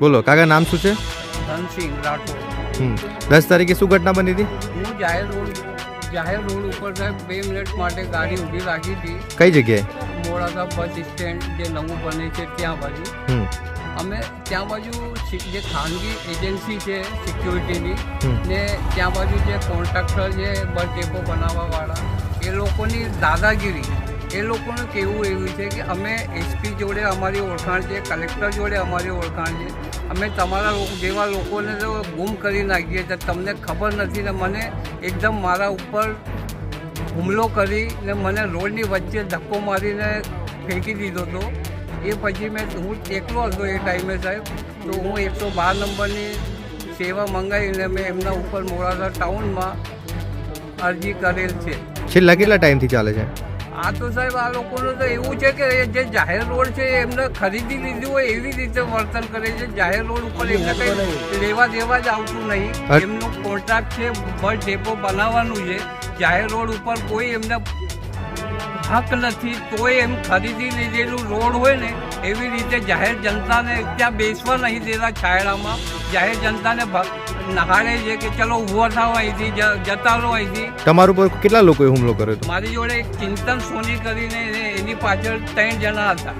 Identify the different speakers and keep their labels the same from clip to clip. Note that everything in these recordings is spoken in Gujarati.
Speaker 1: બોલો કાકા નામ શું છે?
Speaker 2: ધનસિંહ રાઠોડ.
Speaker 1: દસ તારીખે શું ઘટના બની હતી?
Speaker 2: હું જાહેર રોડ જાહેર રોડ ઉપર સાહેબ બે મિનિટ માટે ગાડી ઊભી રાખી હતી.
Speaker 1: કઈ જગ્યાએ?
Speaker 2: મોડાસા બસ સ્ટેન્ડ જે નવું બને છે ત્યાં બાજુ.
Speaker 1: હમ.
Speaker 2: અમે ત્યાં બાજુ જે ખાનગી એજન્સી છે સિક્યુરિટીની ને ત્યાં બાજુ જે કોન્ટ્રાક્ટર છે બસ ડેપો બનાવવાવાળા એ લોકોની દાદાગીરી એ લોકોનું કહેવું એવું છે કે અમે એસપી જોડે અમારી ઓળખાણ છે, કલેક્ટર જોડે અમારી ઓળખાણ છે. અમે તમારા જેવા લોકોને તો ગુમ કરી નાખીએ તો તમને ખબર નથી ને મને એકદમ મારા ઉપર હુમલો કરી ને મને રોડની વચ્ચે ધક્કો મારીને ફેંકી દીધો હતો. એ પછી મેં હું એકલો હતો એ ટાઈમે સાહેબ. તો હું એકસો બાર નંબરની સેવા મંગાવીને મેં એમના ઉપર મોડાસા ટાઉનમાં અરજી કરેલ છે.
Speaker 1: છેલ્લા કેટલા ટાઈમથી ચાલે છે?
Speaker 2: આ તો સાહેબ આ લોકોનું તો એવું છે કે જે જાહેર રોડ છે એમને ખરીદી લીધી હોય એવી રીતે વર્તન કરે છે. જાહેર રોડ ઉપર એમને કંઈ લેવા દેવા જ આવતું નહીં. એમનું કોન્ટ્રાક્ટ છે બસ ડેપો બનાવવાનું છે. જાહેર રોડ ઉપર કોઈ એમને હક નથી તોય એમ ખરીદી લીધેલું રોડ હોય ને એવી રીતે જાહેર જનતાને ત્યાં બેસવા નહીં દેતા છાયડામાં. જાહેર જનતાને નહાડે છે કે ચલો ઊભો થાવ અહીંથી જતા રહો અહીંથી.
Speaker 1: તમારું પર કેટલા લોકોએ હુમલો કર્યો હતો?
Speaker 2: મારી જોડે એક ચિંતન સોની કરીને એને- પાછળ ત્રણ જણા હતા.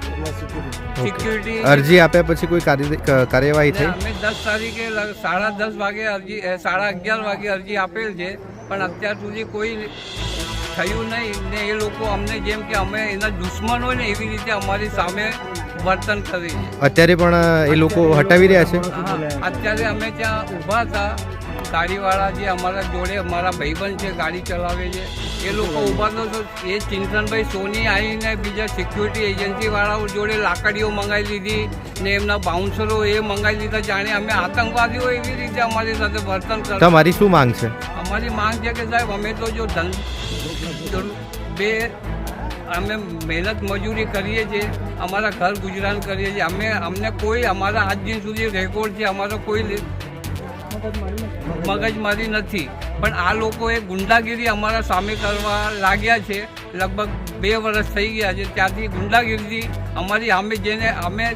Speaker 2: સિક્યુરિટી
Speaker 1: અરજી આપ્યા પછી કોઈ કાર્ય- કાર્યવાહી થઈ?
Speaker 2: અમે દસ તારીખે સાડા દસ વાગે અરજી સાડા અગિયાર વાગે અરજી આપેલ છે. પણ અત્યાર સુધી કોઈ થયું નહીં ને એ લોકો અમને જેમ કે અમે એના દુશ્મન હોય ને એવી રીતે અમારી સામે વર્તન કરી
Speaker 1: અત્યારે પણ એ લોકો હટાવી રહ્યા છે?
Speaker 2: અત્યારે અમે ત્યાં ઊભા હતા. ગાડીવાળા જે અમારા જોડે અમારા ભાઈબંધ છે ગાડી ચલાવે છે એ લોકો ઊભા તો એ ચિંતનભાઈ સોની આવીને બીજા સિક્યુરિટી એજન્સીવાળાઓ જોડે લાકડીઓ મંગાવી લીધી ને એમના બાઉન્સરો એ મંગાવી લીધા. જાણે અમે આતંકવાદીઓ એવી રીતે અમારી સાથે વર્તન કરે
Speaker 1: તમારી શું માંગ છે?
Speaker 2: અમારી માંગ છે કે સાહેબ અમે તો જો ધન બે અમે મહેનત મજૂરી કરીએ છીએ અમારા ઘર ગુજરાન કરીએ છીએ. અમે અમને કોઈ અમારા આજ દિન સુધી રેકોર્ડ છે અમારો કોઈ મગજમારી નથી. પણ આ લોકોએ ગુંડાગીરી અમારા સામે કરવા લાગ્યા છે. લગભગ બે વર્ષ થઈ ગયા છે. ત્યાંથી ગુંડાગીરીથી અમારી સામે જેને અમે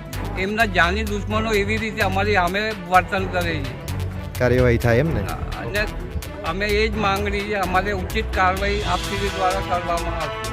Speaker 2: એમના જાની દુશ્મનો એવી રીતે અમારી સામે વર્તન કરે છે.
Speaker 1: કાર્યવાહી થાય એમ ને?
Speaker 2: અને અમે એ જ માંગણી છે અમારે ઉચિત કાર્યવાહી આપસી દ્વારા કરવામાં આવશે.